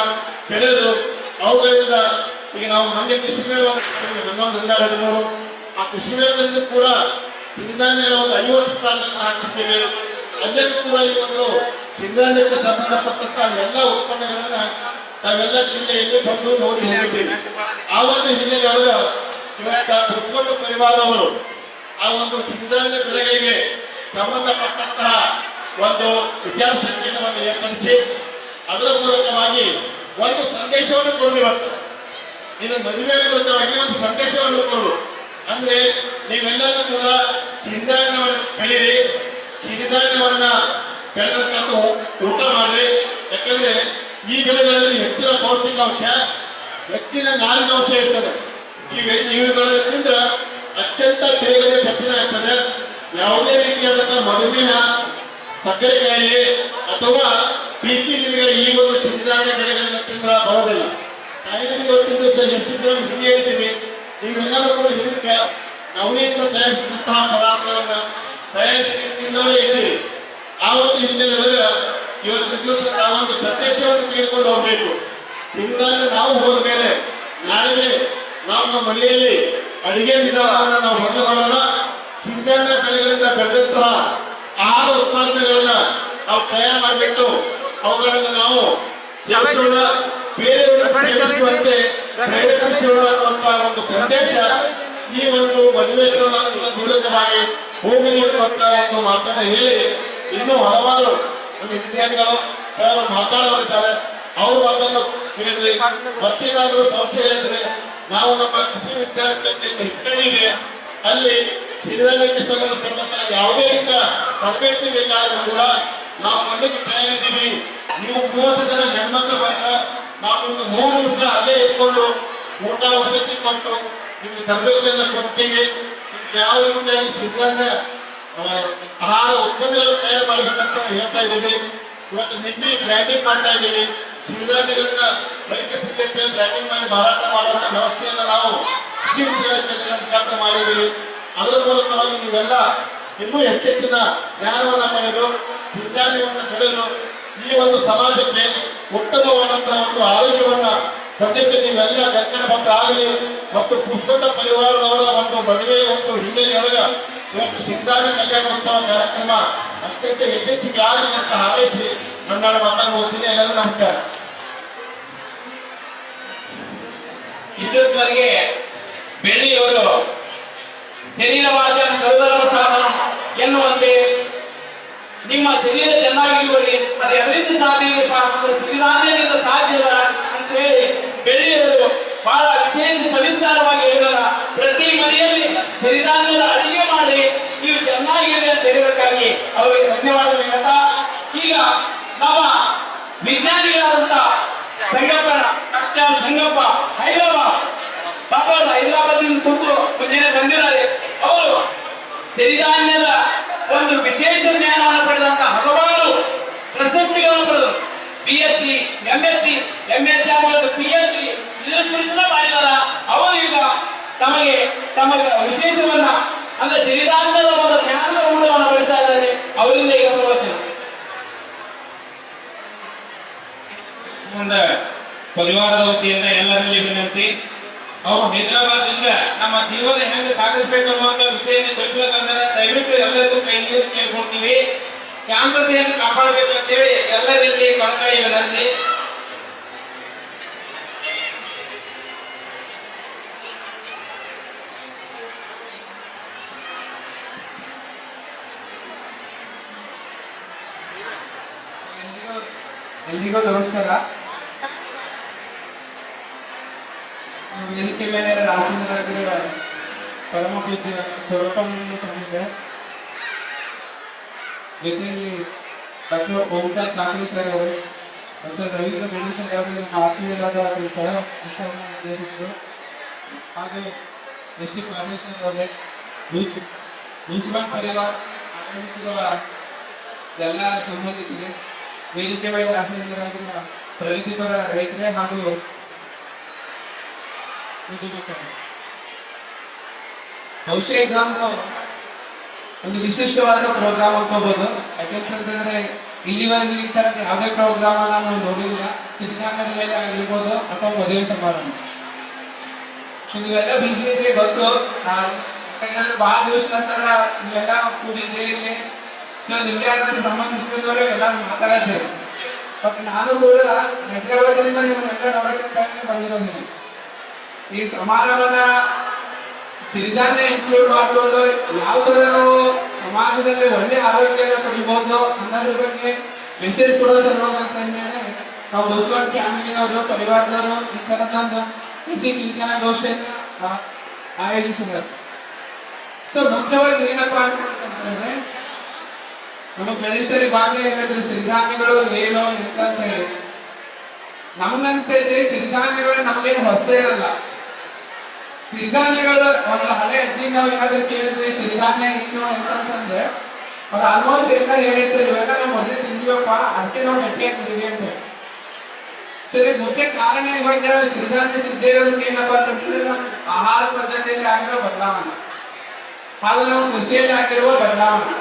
ಬೆಳೆದು ಅವುಗಳಿಂದ ಈಗ ನಾವು ಮಂಡ್ಯ ಕೃಷಿ ಮೇಳ ಹನ್ನೊಂದು ಹದಿನಾರು ಹದಿಮೂರು ಆ ಕೃಷಿ ಮೇಳದಲ್ಲಿ ಕೂಡ ಸಿರಿಧಾನ್ಯಗಳ ಒಂದು ಐವತ್ತು ಸ್ಥಾನಗಳನ್ನು ಹಾಕಿಸಿದ್ದೇವೆ. ಅದನ್ನು ಕೂಡ ಈ ಒಂದು ಸಿಂಧಾನ್ಯಕ್ಕೆ ಸಂಬಂಧಪಟ್ಟಂತಹ ಎಲ್ಲ ಉತ್ಪನ್ನಗಳನ್ನ ನಾವೆಲ್ಲ ಜಿಲ್ಲೆಯಲ್ಲಿ ಬಂದು ನೋಡಿ ಹೋಗಿದ್ದೇವೆ ಆ ಒಂದು ಹಿನ್ನೆಲೆಯೊಳಗ ಇವತ್ತ ಹೊಸಗೊಂಡು ಪರಿವಾರವರು ಆ ಒಂದು ಸಿಂಧಾನ್ಯ ಬೆಳೆಗಳಿಗೆ ಸಂಬಂಧಪಟ್ಟಂತಹ ಒಂದು ವಿಚಾರ ಸಂಕಿರಣವನ್ನು ಏರ್ಪಡಿಸಿ ಅದರ ಮೂಲಕವಾಗಿ ಒಂದು ಸಂದೇಶವನ್ನು ಕೊಡಲಿವತ್ತು ಇದು ಮದುವೆ ವಿರುದ್ಧವಾಗಿ ಒಂದು ಸಂದೇಶವನ್ನು ಕೊಡು. ಅಂದ್ರೆ ನೀವೆಲ್ಲರೂ ಕೂಡ ಸಿರಿಧಾನ್ಯವನ್ನು ಬೆಳೀರಿ ಸಿರಿಧಾನ್ಯವನ್ನ ಬೆಳೆದಂತ ಊಟ ಮಾಡ್ರಿ. ಯಾಕಂದ್ರೆ ಈ ಬೆಳೆಗಳಲ್ಲಿ ಹೆಚ್ಚಿನ ಪೌಷ್ಟಿಕಾಂಶ, ಹೆಚ್ಚಿನ ನಾರಿನಾಂಶ ಇರ್ತದೆ. ಇವುಗಳಿಂದ ಅತ್ಯಂತ ಬೇಗನೆ ಪಚನ ಆಗ್ತದೆ. ಯಾವುದೇ ರೀತಿಯಾದಂತಹ ಮಧುಮೇಹ ಸಕ್ಕರೆ ಕಾಯಿಲೆ ಅಥವಾ ಪ್ರೀತಿ ನಿಮಗೆ ಈ ಒಂದು ಸಿರಿಧಾನ್ಯ ಬೆಳೆಗಳನ್ನ ತಿಂದ್ರ ಬರೋದಿಲ್ಲ. ಇವತ್ತಿನ ದಿವಸ ಎಷ್ಟು ಜನ ಹಿಂದೆ ಹೇಳ್ತೀವಿ ನೀವೆಲ್ಲರೂ ಕೂಡ ಹಿಂದಕ್ಕೆ ನವನಿಯಿಂದ ತಯಾರಿಸಿದಂತಹ ಪದಾರ್ಥಗಳನ್ನ ತಯಾರಿಸಿ ತಿನ್ನೋದೇ ಇದ್ದೀರಿ ಆ ಒಂದು ಹಿನ್ನೆಲೆಯೊಳಗ ಇವತ್ತಿನ ದಿವಸ ನಾವೊಂದು ಸಂದೇಶವನ್ನು ತೆಗೆದುಕೊಂಡು ಹೋಗ್ಬೇಕು. ಸಿರಿಧಾನ್ಯ ನಾವು ಹೋದ ಮೇಲೆ, ನಾಳೆ ನಮ್ಮ ಮನೆಯಲ್ಲಿ ಅಡಿಗೆ ವಿಧಾನವನ್ನು ನಾವು ಮೊದಲು ಮಾಡೋಣ. ಸಿರಿಧಾನ್ಯ ಬೆಳೆಗಳಿಂದ ಬೆಳೆದಂತಹ ಆಹಾರ ಉತ್ಪನ್ನಗಳನ್ನ ನಾವು ತಯಾರು ಮಾಡಿಬಿಟ್ಟು ಅವುಗಳನ್ನು ನಾವು ಸೇವಿಸೋಣ. ಬೇರೆಯವರಿಗೆ ಸೇವಿಸುವಂತೆ ಪ್ರೇರೇಪಿಸೋಣ ಅನ್ನುವಂತಹ ಒಂದು ಸಂದೇಶ ಈ ಒಂದು ಮದುವೆಗಳ ಮೂಲಕವಾಗಿ ಹೋಗಲಿ ಅನ್ನುವಂತಹ ಒಂದು ಮಾತನ್ನ ಹೇಳಿ ಇನ್ನೂ ಹಲವಾರು ಒಂದು ವಿಜ್ಞಾನಿಗಳು ಸರ್ ಮಾತಾಡೋರಿದ್ದಾರೆ. ಅವರು ಅದನ್ನು ಕೇಳಿ ಸಮಸ್ಯೆ ಸಂಶಯಗಳಿದ್ರೆ ನಾವು ನಮ್ಮ ಕೃಷಿ ವಿದ್ಯಾರ್ಥಿಗಳಿಗೆ ಹಿಟ್ಟಣಿಗೆ ಅಲ್ಲಿ ಸಿರಿಧಾನ್ಯಕ್ಕೆ ಸಂಬಂಧಪಟ್ಟಂತ ಯಾವುದೇ ಈಗ ತರಬೇತಿ ಬೇಕಾದರೂ ಕೂಡ ನಾವು ಮನೆಗೆ ತಯಾರಿದ್ದೀವಿ. ನೀವು ಮೂವತ್ತು ಜನ ಹೆಣ್ಮಕ್ಳು ಬಂದ್ರೆ ನಾವು ಒಂದು ಮೂರು ದಿವಸ ಅಲ್ಲೇ ಇಟ್ಕೊಂಡು ಊಟ, ವಸತಿ ಕೊಟ್ಟು ನಿಮ್ಗೆ ತರಬೇತಿಯನ್ನು ಕೊಡ್ತೀವಿ ಯಾವ ರೀತಿಯಾಗಿ ಸಿದ್ಧಾಂತ ಆಹಾರ ಉತ್ಪನ್ನಗಳು ತಯಾರು ಮಾಡಬೇಕಂತ ಹೇಳ್ತಾ ಇದ್ದೀವಿ ಇವತ್ತು ನಿನ್ನೆ ಬ್ರ್ಯಾಂಡಿಂಗ್ ಮಾಡ್ತಾ ಇದ್ದೀವಿ ಸಿರಿಧಾನ್ಯಗಳನ್ನ ರೈತ ಸಿದ್ಧತೆಯನ್ನು ಬ್ರ್ಯಾಂಡಿಂಗ್ ಮಾಡಿ ಮಾರಾಟ ಮಾಡುವಂತ ವ್ಯವಸ್ಥೆಯನ್ನು ನಾವು ಮುಖಾಂತರ ಮಾಡಿದ್ದೀವಿ. ಅದರ ಮೂಲಕವಾಗಿ ನೀವೆಲ್ಲ ಇನ್ನೂ ಹೆಚ್ಚೆಚ್ಚಿನ ಜ್ಞಾನವನ್ನು ಪಡೆದು ಸಿರಿಧಾನ್ಯವನ್ನು ಬೆಳೆದು ಈ ಒಂದು ಸಮಾಜಕ್ಕೆ ಉತ್ತಮವಾದಂತಹ ಒಂದು ಆರೋಗ್ಯವನ್ನ ಖಂಡಿತ ನೀವೆಲ್ಲ ಪತ್ರ ಆಗಲಿ ಮತ್ತು ಪುಷ್ಕಟ ಪರಿವಾರದವರ ಒಂದು ಮದುವೆ ಒಂದು ಹಿನ್ನೆಲೆಯೊಳಗ ಇವತ್ತು ಸಿದ್ಧಾರ್ಥ ಕಲ್ಯಾಣೋತ್ಸವ ಕಾರ್ಯಕ್ರಮ ಅತ್ಯಂತ ಯಶಸ್ವಿ ಆಗಲಿ ಅಂತ ಹಾರೈಸಿ ನನ್ನ ಮಾತನ್ನು ಎಲ್ಲರೂ ಎಲ್ಲರಿಗೂ ನಮಸ್ಕಾರ. ಇದ್ದವರಿಗೆ ಬೆಳ್ಳಿಯವರು ಶರೀರವಾದ ಕರುದರ ಸಾಧನ ಎನ್ನುವಂತೆ ನಿಮ್ಮ ಶರೀರ ಚೆನ್ನಾಗಿರುವಲ್ಲಿ, ಅದು ಎವರಿಂದ ಸಾಧ್ಯಪ್ಪ ಅಂದ್ರೆ ಶ್ರೀರಾಮನಿಂದ ಸಾಧ್ಯದ ಅಂತ ಹೇಳಿ ಬೆಳ್ಳಿಯವರು ಬಹಳ ವಿಶೇಷ ಸವಿಸ್ತಾರವಾಗಿ ಹೇಳಲ್ಲ ಪ್ರತಿ ಮನೆಯಲ್ಲಿ ಸಿರಿಧಾನ್ಯದ ಅಡಿಗೆ ಮಾಡಿ ನೀವು ಚೆನ್ನಾಗಿರಲಿ ಅಂತ ಹೇಳಿದಕ್ಕಾಗಿ ಅವರಿಗೆ ಧನ್ಯವಾದಗಳು ಹೇಳ್ತಾ. ಈಗ ನಮ್ಮ ವಿಜ್ಞಾನಿಗಳಾದಂತ ಸಂಗಪ್ಪನ ಡಾಕ್ಟರ್ ಸಂಗಪ್ಪ ಹೈದರಾಬಾದ್. ಪಾಪ ಹೈದರಾಬಾದ್ ಸುತ್ತು ಮುಂಜಾನೆ ಬಂದಿದ್ದಾರೆ. ಅವರು ಸಿರಿಧಾನ್ಯದ ಒಂದು ವಿಶೇಷ ಜ್ಞಾನವನ್ನು ಪಡೆದಂತಹ ಹಲವಾರು ಪ್ರಶಸ್ತಿಗಳನ್ನು ಪಡೆದರು. P S C M S C M S C ಮತ್ತು ಪಿ ಎಚ್ ಡಿ ಇದರ ಕುರಿತು ಮಾಡಿದಾರ ಅವರು ಈಗ ತಮಗೆ ತಮ್ಮ ವಿಶೇಷವನ್ನ ಅಂದ್ರೆ ಸಿರಿಧಾನ್ಯದ ಒಂದು ಜ್ಞಾನದ ಮೂಲವನ್ನು ಪಡಿತಾ ಇದ್ದಾರೆ. ಅವರಿಂದ ಈಗ ನೋಡ್ತೀನಿ ಮುಂದೆ ಪರಿವಾರದ ವತಿಯಿಂದ ಎಲ್ಲರಲ್ಲಿ ವಿನಂತಿ. ಅವು ಹೈದರಾಬಾದ್ದಿಂದ ನಮ್ಮ ಜೀವನ ಹೆಂಗೆ ಸಾಗಿಸಬೇಕು ಅನ್ನುವಂತ ವಿಷಯನ ತಿಳಿಸ್ಬೇಕಂದ್ರೆ ದಯವಿಟ್ಟು ಎಲ್ಲರಿಗೂ ಕೈ ನೀರು ಕೇಳ್ಕೊಳ್ತೀವಿ. ಶಾಂತತೆಯನ್ನು ಕಾಪಾಡಬೇಕಂತೇಳಿ ಎಲ್ಲರಲ್ಲಿ ಕಳಕಳಿ ವಿನಂತಿ ಎಲ್ರಿಗೂ ನಮಸ್ಕಾರ ನಮ್ಮ ವೇದಿಕೆ ಮೇಲೆ ರಾಸೇಂದ್ರರಾಗಿರುವ ಪರಮ ಪೂಜ್ಯ ಸ್ವರೂಪಾನಂದ ಸ್ವಾಮಿಗೆ ಜೊತೆಯಲ್ಲಿ ಡಾಕ್ಟರ್ ಓಂಕಾರ್ ಕಾಕರಿ ಸರ್ ಅವರು, ಡಾಕ್ಟರ್ ರವೀಂದ್ರ ಗಣೇಶನ್ ಅವರು ನಮ್ಮ ಆತ್ಮೀಯರಾದ ಸಹ ಪುಸ್ತಕವನ್ನು ಹಾಗೆ ಎಸ್ ಟಿ ಪರಮೇಶ್ವರ್ ಅವರೇ ಲೂಸ್ಮಾನ್ ಪರಿವಾರ ಆಗಮಿಸಿರುವ ಎಲ್ಲ ಸಂಬಂಧಿಕರೇ ವೇದಿಕೆ ಮೇಲೆ ಆಸೀನರಾಗಿರುವ ಪ್ರಗತಿಪರ ರೈತರೇ ಹಾಗೂ ಎಕ್ಸಾಮ್ ಇದೊಂದು ಒಂದು ವಿಶಿಷ್ಟವಾದ ಪ್ರೋಗ್ರಾಮ್ ಅನ್ಕೋಬಹುದು ಯಾಕೆಂತಂದ್ರೆ ಇಲ್ಲಿವರೆಗೆ ಈ ತರ ಯಾವುದೇ ಪ್ರೋಗ್ರಾಮ್ ನಾವು ನೋಡಿಲ್ಲ. ಸಿದ್ಧಾಂತದ ಮೇಲೆ ಆಗಿರ್ಬೋದು ಅಥವಾ ಮದುವೆ ಸಮಾರಂಭ. ಇವೆಲ್ಲ ಬಿಸಿ ಇದ್ರೆ ಗೊತ್ತು ಯಾಕಂದ್ರೆ ಬಹಳ ದಿವಸ ನಂತರ ಇವೆಲ್ಲ ಕೂಡಿದ್ರೆ ಇಲ್ಲಿ ಸೊ, ನಿಮ್ಗೆ ಯಾರಾದ್ರೂ ಸಂಬಂಧಿಸಿದವರು ಎಲ್ಲ ಮಾತಾಡಿದ್ದೇವೆ ಬಟ್ ನಾನು ಕೂಡ ಹೈದರಾಬಾದಿಂದ ನಿಮ್ಮನ್ನೆಲ್ಲ ನೋಡಕ್ಕೆ ಬಂದಿರೋದಿಲ್ಲ ಈ ಸಮಾಜವನ್ನ ಸಿರಿಧಾನ್ಯ ಇನ್ಕ್ಲೂಡ್ ಮಾಡಿಕೊಂಡು ಯಾವ ತರ ನಾವು ಸಮಾಜದಲ್ಲಿ ಒಳ್ಳೆ ಆರೋಗ್ಯನ ಪಡಿಬಹುದು ಅನ್ನೋದ್ರ ಬಗ್ಗೆ ಮೆಸೇಜ್ ಕೊಡೋ ಸಲುವಾಗಿ ನಾವು ಮುಸ್ಕೊಂಡು ಫ್ಯಾಮಿಲಿನವರು ಪರಿವಾರದವರು ಈ ತರದೊಂದು ಕೃಷಿ ಚಿಂತನ ಗೋಷ್ಠಿಯನ್ನ ಆಯೋಜಿಸಿದ್ದಾರೆ. ಸೊ ಮುಖ್ಯವಾಗಿ ಏನಪ್ಪಾ ಅಂತಂದ್ರೆ, ನಮ್ಮ ಪ್ರದೇಶದಲ್ಲಿ ಈಗಾಗಲೇ ಹೇಳಿದ್ರು ಸಿರಿಧಾನ್ಯಗಳು ಏನು ಅಂತ ಹೇಳಿ. ನಮಗನ್ಸ್ತೈತೆ ಸಿರಿಧಾನ್ಯಗಳು ನಮ್ಗೇನು ಹೊಸದೇ ಇರಲ್ಲ ಸಿರಿಧಾನ್ಯಗಳು ಅವರ ಹಳೆ ಅಜ್ಜಿ ನಾವು ಏನಾದ್ರೂ ಕೇಳಿದ್ರಿ ಸಿರಿಧಾನ್ಯ ಇನ್ನು ಅಂತ ಅಂತಂದ್ರೆ ಅವ್ರು ಆಲ್ಮೋಸ್ಟ್ ಎಲ್ಲ ಹೇಳಿರ್ತಾರೆ ಇವಾಗ ನಾವು ಮೊದಲೇ ತಿಂದಿವಪ್ಪ, ಅದಕ್ಕೆ ನಾವು ಗಟ್ಟಿಯಾಗಿದ್ದೀವಿ ಅಂತ ಹೇಳಿ. ಸರಿ, ಮುಖ್ಯ ಕಾರಣ ಇವಾಗ ಸಿರಿಧಾನ್ಯ ಸಿದ್ಧೇ ಇರೋದಕ್ಕೆ ಏನಪ್ಪ ಅಂತಂದ್ರೆ ನಮ್ಮ ಆಹಾರ ಪದ್ಧತಿಯಲ್ಲಿ ಆಗಿರೋ ಬದಲಾವಣೆ. ಹಾಗೂ ನಾವು ಕೃಷಿಯಲ್ಲಿ ಆಗಿರುವ ಬದಲಾವಣೆ.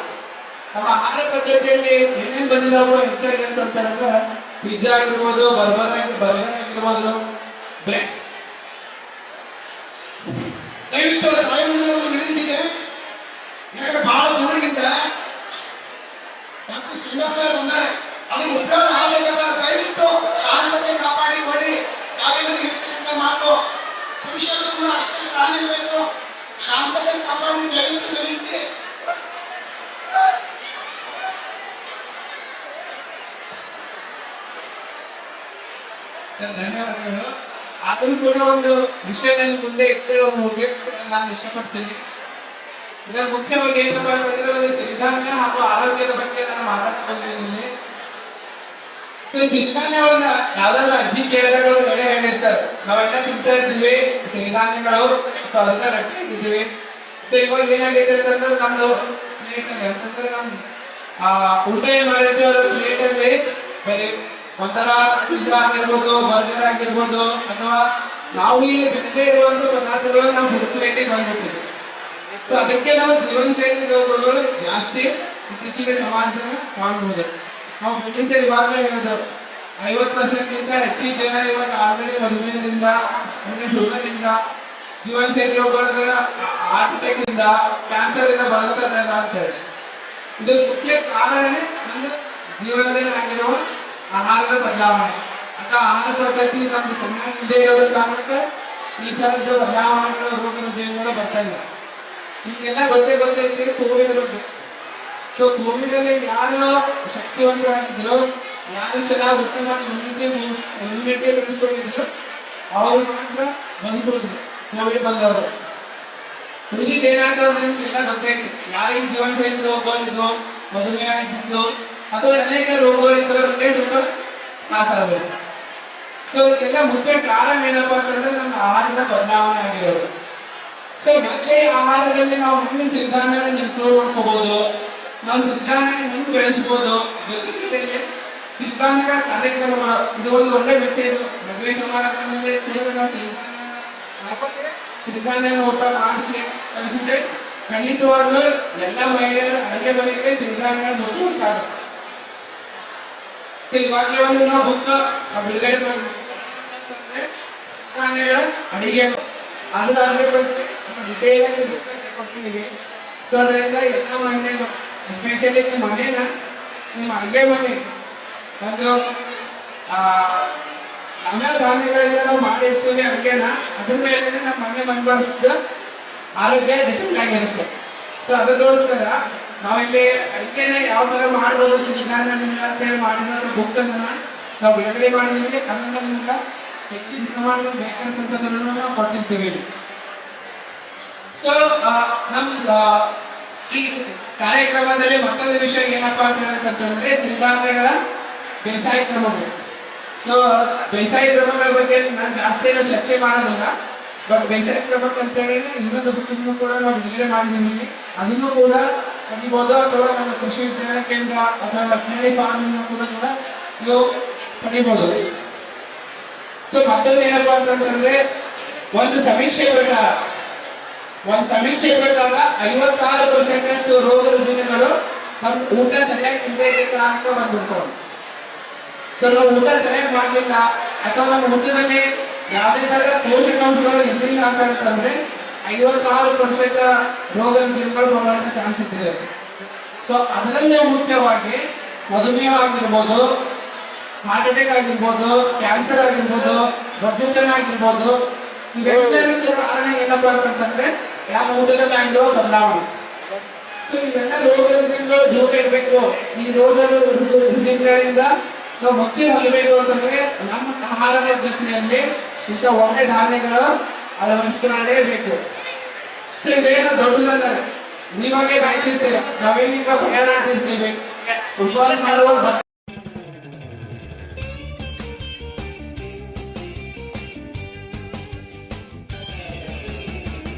ನಮ್ಮ ಆಹಾರ ಪದ್ಧತಿಯಲ್ಲಿ ಏನೇನ್ ಬಂದಿದಾವೋ ಹೆಚ್ಚಾಗಿ ಅಂತಂದ್ರೆ ಪಿಜ್ಜಾ ಆಗಿರ್ಬೋದು, ಬರ್ಬರ್ ಬರ್ಗರ್ ಆಗಿರ್ಬೋದು, ಬ್ರೆಡ್ ದಯವಿಟ್ಟು ತಾಯಿಮಂದಿರವನ್ನು ವಿನಂತಿಗೆ ಯಾಕಂದ್ರೆ ಬಹಳ ದೂರದಿಂದ ಡಾಕ್ಟರ್ ಸಿಂಗಪ್ಪ ಸರ್ ಬಂದ್ದಾರೆ ಮಾತು, ಪುರುಷರು ಕೂಡ ಇರಬೇಕು. ಧನ್ಯವಾದಗಳು. ಆದರೂ ಕೂಡ ಒಂದು ಮುಂದೆ ಇಟ್ಟು ಹೋಗ್ಬೇಕು ನಾನು ಇದರ ಮುಖ್ಯವಾಗಿ ಏನಪ್ಪ ಅಂತಂದ್ರೆ ಒಂದು ಸಿರಿಧಾನ್ಯ ಹಾಗೂ ಆರೋಗ್ಯದ ಬಗ್ಗೆ ನಾನು ಮಾತಾಡ್ಕೊಂಡಿದ್ದೀನಿ ಸೊ ಸಿರಿಧಾನ್ಯವನ್ನ ಯಾವ್ದಾದ್ರು ಅಜ್ಜಿ ಕೇಳಿದಾಗ ಎಡೆ ಹೇಳಿರ್ತಾರೆ. ನಾವೆಲ್ಲ ತಿಂತಾ ಇದ್ವಿ ಸಿರಿಧಾನ್ಯಗಳು ಸೊ ಅದನ್ನ ರಟ್ಟಿದ್ದೀವಿ ಸೊ ಇವಾಗ ಏನಾಗೈತೆ ಅಂತಂದ್ರೆ ನಮ್ದು ಅಂತಂದ್ರೆ ನಮ್, ಆ, ಊಟ ಏನ್ ಮಾಡಿರ್ತೀವಿ ಅಲ್ಲಿ ಬರೀ ಒಂಥರ ಪಿಜ್ಜಾ ಆಗಿರ್ಬೋದು ಬರ್ಗರ್ ಆಗಿರ್ಬೋದು, ಅಥವಾ ನಾವು ಇಲ್ಲಿ ಬಿಡದೇ ಇರುವಂತ ಪದಾರ್ಥಗಳು ನಾವು ಸೊ ಅದಕ್ಕೆ ನಾವು ಜೀವನ ಶೈಲಿ ಜಾಸ್ತಿ ಇತ್ತೀಚೆಗೆ ಸಮಾಜದಲ್ಲಿ ಕಾಣಬಹುದು ನಾವು ಸೇರಿ ಇವಾಗಲೇ ಹೇಳಿದ್ರು ಐವತ್ತು ವರ್ಷಕ್ಕಿಂತ ಹೆಚ್ಚಿನ ಜನ ಇವಾಗ ಆಲ್ರೆಡಿ ಮಧುಮೇಹದಿಂದ ಶುಗರ್ನಿಂದ ಶೈಲಿ ರೋಗಗಳ ಹಾರ್ಟ್ ಅಟ್ಯಾಕ್ ಇಂದ ಕ್ಯಾನ್ಸರ್ ಇಂದ ಬಳಲ್ತಾ ಅಂತ ಹೇಳಿ. ಇದು ಮುಖ್ಯ ಕಾರಣನೇ ಒಂದು ಜೀವನದಲ್ಲಿ ಆಗಿರುವ ಆಹಾರದ ಬದಲಾವಣೆ. ಅಂತ ಆಹಾರ ಪದ್ಧತಿ ನಮ್ಗೆ ಚೆನ್ನಾಗಿ ಇಲ್ಲದೆ ಇರೋದ್ರ ಕಾರಣಕ್ಕೆ ಈ ತರದ ಬದಲಾವಣೆಗಳು ರೋಗ ರುಜಿನಗಳು ಬರ್ತಾ ಇಲ್ಲ ಗೊತ್ತೇ ಗೊತ್ತೇ ಬಗ್ಗೆ ಸೊ ಕೋವಿಡ್ ಅಲ್ಲಿ ಯಾರು ಶಕ್ತಿವಂತರಾಗಿದ್ರು ಯಾರು ಚೆನ್ನಾಗಿ ಉತ್ತಮ ಇಮ್ಯುನಿಟಿ ಇಮ್ಯುನಿಟಿ ಬೆಳೆಸ್ಕೊಂಡಿದ್ರು ಅವ್ರು ಮಾತ್ರ ಬಂದ್ಬಿಡುದು. ಕೋವಿಡ್ ಬಂದವರು. ಉಳಿದಿದ್ದು ಏನಾಗ್ತದೆ ನಿಮ್ಗೆಲ್ಲ ಗೊತ್ತೈತಿ ಯಾರಿಗೆ ಜೀವಂತ ರೋಗಗಳಿದ್ವು ಮಧುಮೇಹ ಇದ್ದಿದ್ದು, ಅಥವಾ ಅನೇಕ ರೋಗಗಳಿದ್ದವ್ರ ಸ್ವಲ್ಪ ಸ್ವಲ್ಪ ಮಾತಾಡಬೇಕು ಸೊ, ಇದಕ್ಕೆಲ್ಲ ಮುಖ್ಯ ಕಾರಣ ಏನಪ್ಪಾ ಅಂತಂದ್ರೆ ನಮ್ಮ ಆಹಾರದ ಬದಲಾವಣೆ ಆಗಿರೋದು. ಸೊ, ಮತ್ತೆ ಆಹಾರದಲ್ಲಿ ನಾವು ಹೆಂಗೆ ಸಿರಿಧಾನ್ಯಗಳನ್ನ ಇಂಪ್ರೂವ್ ಮಾಡ್ಕೋಬಹುದು ನಾವು ಸಿದ್ಧಾಂತ ಬೆಳೆಸಬಹುದು ಜೊತೆ ಸಿದ್ಧಾಂಗ ಕಾರ್ಯಕ್ರಮಗಳು ಇದು ಒಂದು ಒಳ್ಳೆ ಮೆಸೇಜ್ ಮದುವೆ ಸಮಾರಂಭದಲ್ಲಿ. ಸಿರಿಧಾನ್ಯ ಊಟ ಮಾಡಿಸಿ ಕಲಿಸಿದ್ರೆ ಖಂಡಿತವಾಗ್ಲೂ ಎಲ್ಲ ಮಹಿಳೆಯರು ಅಡುಗೆ ಮನೆಗೆ ಸಿದ್ಧಾಂತ ಸೊ ಇವಾಗಲೇ ಒಂದು ನಾವು ಬುಕ್ ಬಿಡುಗಡೆ ಮಾಡಿದ್ರೆ ಅಡಿಗೆ ಅದು book ಅಲ್ಲಿ ಕೊಟ್ಟಿದ್ದೀವಿ ಸೊ ಅದರಿಂದ ಎಲ್ಲ ಮಹಿಳೆಯರು ಎಸ್ಪೆಷಲಿ ನಿಮ್ಮ ಮನೇನ ನಿಮ್ಮ ಅಡುಗೆ ಮನೆ ಒಂದು ನಮ್ಮ ಧಾನ್ಯಗಳಿಂದ ನಾವು ಮಾಡಿರ್ತೀವಿ ಅಡುಗೆನ ಅದ್ರ ಮೇಲೆ ನಮ್ಮ ಮನೆ ಮನಬಾರಿಸಿದ ಆರೋಗ್ಯ ಜಟಿಲಾಗಿರುತ್ತೆ ಸೊ ಅದಕ್ಕೋಸ್ಕರ ನಾವಿಲ್ಲಿ ಅಡುಗೆನ ಯಾವ ತರ ಮಾಡ್ಬೋದು ಸಿದ್ಧಾಂತ ಅಂತೇಳಿ ಮಾಡಿರೋ ಬುಕ್ಕನ್ನು ನಾವು ಬಿಡುಗಡೆ ಮಾಡಿದ್ರೆ ಕನ್ನಡದಿಂದ ಹೆಚ್ಚಿನ ಪ್ರಮಾಣದಲ್ಲಿ ಬೇಕಾದಂಥದ್ದನ್ನು ನಾವು ಕೊಟ್ಟಿರ್ತೀವಿ ಸೊ ನಮ್ ಆ, ಈ ಕಾರ್ಯಕ್ರಮದಲ್ಲಿ ಮತ್ತೊಂದು ವಿಷಯ ಏನಪ್ಪಾ ಅಂತ ಹೇಳಕ್ಕಂತಂದ್ರೆ ಸಿರಿಧಾನ್ಯಗಳ ಬೇಸಾಯ ಕ್ರಮಗಳು. ಸೊ ಬೇಸಾಯ ಕ್ರಮಗಳ ಬಗ್ಗೆ ನಾನು ಜಾಸ್ತಿ ಏನು ಚರ್ಚೆ ಮಾಡೋದಿಲ್ಲ. ಬಟ್ ಬೇಸಾಯ ಕ್ರಮಕ್ಕೆ ಅಂತ ಹೇಳಿ ಇನ್ನೊಂದು ಬುಕ್ಕನ್ನು ಕೂಡ ನಾವು ಬಿಡುಗಡೆ ಮಾಡಿದ್ದೀವಿ ಅದನ್ನು ಕೂಡ ಪಡಿಬಹುದು ಅಥವಾ ನಮ್ಮ ಕೃಷಿ ವಿಜ್ಞಾನ ಕೇಂದ್ರ ಅಥವಾ ಲಕ್ಷ್ಮಿ ಫಾರ್ಮ್ ಕೂಡ ಕೂಡ ನೀವು ಪಡಿಬಹುದು ಸೊ ಮತ್ತೊಂದು ಏನಪ್ಪಾ ಅಂತಂದ್ರೆ ಒಂದು ಸಮೀಕ್ಷೆ ಪ್ರಕಾರ ಒಂದ್ ಸಮೀಕ್ಷೆ ಪ್ರಕಾರ ಐವತ್ತಾರು ಪರ್ಸೆಂಟ್ ರೋಗ ರುಜಿನಗಳು ನಮ್ ಊಟ ಸರಿಯಾಗಿ ತಿಂದೇ ಅಂತ ಸೊ ನಾವು ಊಟ ಸರಿಯಾಗಿ ಮಾಡ್ಲಿಲ್ಲ. ಅಥವಾ ನಮ್ಮ ಊಟದಲ್ಲಿ ಯಾವುದೇ ತರ ಪೋಷಕಾಂಶಗಳು ಇರ್ಲಿಲ್ಲ ಅಂತ ಅಂತಂದ್ರೆ ಐವತ್ತಾರು ಪರ್ಸೆಂಟ್ ರೋಗ ರುಜಿನಗಳು ಬರುವಂತ ಚಾನ್ಸ್ ಇದೆ ಸೊ ಅದರಲ್ಲೇ ಮುಖ್ಯವಾಗಿ ಮಧುಮೇಹ ಆಗಿರ್ಬೋದು ಹಾರ್ಟ್ ಅಟ್ಯಾಕ್ ಆಗಿರ್ಬೋದು ಕ್ಯಾನ್ಸರ್ ಆಗಿರ್ಬೋದು ಪ್ರಜ್ವಲನ ಆಗಿರ್ಬೋದು ಕಾರಣ ಏನಪ್ಪಾ ಅಂತಂದ್ರೆ ಯಾವ ಊಟದಲ್ಲಿ ಆಗಿರೋ ಬದಲಾವಣೆ ಸೊ ಈ ನಾವು ಮುಕ್ತಿ ಹೊಂದಬೇಕು ಅಂತಂದ್ರೆ ನಮ್ಮ ಆಹಾರ ಪದ್ಧತಿಯಲ್ಲಿ ಇಂಥ ಒಳ್ಳೆ ಧಾರಣೆಗಳು ಅಳವಡಿಸಿಕೊಳ್ಳಲೇಬೇಕು ಸೊ ಇದೇನು ದೊಡ್ಡದಲ್ಲ. ನೀವಾಗೆ ಬಾಯ್ತಿರ್ತೀರ ನಾವೇನೀಗ ಪ್ರಯಾಣ ಮಾಡ್ತಿರ್ತೀವಿ ಉಪವಾಸ ಮಾಡುವ